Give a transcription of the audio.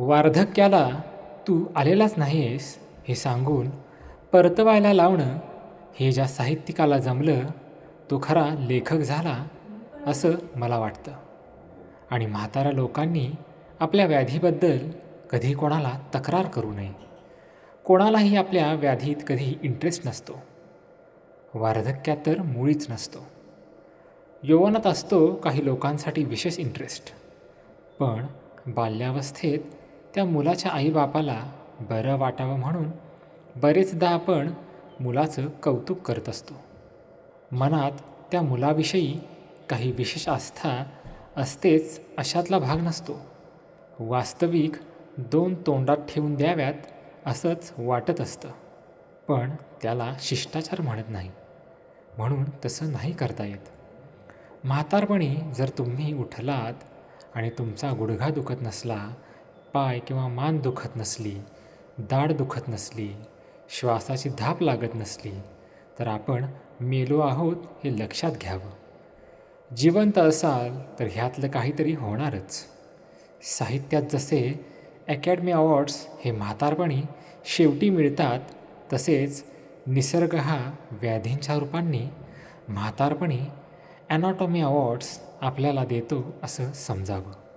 वार्धक्याला तू आलेलाच नाहीस हे सांगून परतवायला लावणं हे ज्या साहित्यिकाला जमलं तो खरा लेखक झाला असं मला वाटतं. आणि म्हाताऱ्या लोकांनी आपल्या व्याधीबद्दल कधी कोणाला तक्रार करू नये. कोणालाही आपल्या व्याधीत कधी इंटरेस्ट नसतो. वार्धक्यात तर मुळीच नसतो. यौवनात असतो काही लोकांसाठी विशेष इंटरेस्ट पण बाल्यावस्थेत त्या मुलाच्या आईबापाला बरं वाटावं म्हणून बरेचदा आपण मुलाचं कौतुक करत असतो. मनात त्या मुलाविषयी काही विशेष आस्था असतेच अशातला भाग नसतो. वास्तविक दोन तोंडात ठेवून द्याव्यात असंच वाटत असतं. पण त्याला शिष्टाचार म्हणत नाही. म्हणून तसं नाही करता येत. म्हातारपणी जर तुम्ही उठलात आणि तुमचा गुडघा दुखत नसला पाय किंवा मान दुखत नसली दाढ दुखत नसली श्वासाची धाप लागत नसली तर आपण मेलो आहोत हे लक्षात घ्यावं. जिवंत असाल तर ह्यातलं काहीतरी होणारच. साहित्यात जसे अकॅडमी अवॉर्ड्स हे म्हातारपणी शेवटी मिळतात तसेच निसर्ग हा व्याधींच्या रूपांनी म्हातारपणी ॲनाटॉमी अवॉर्ड्स आपल्याला देतो असं समजावं.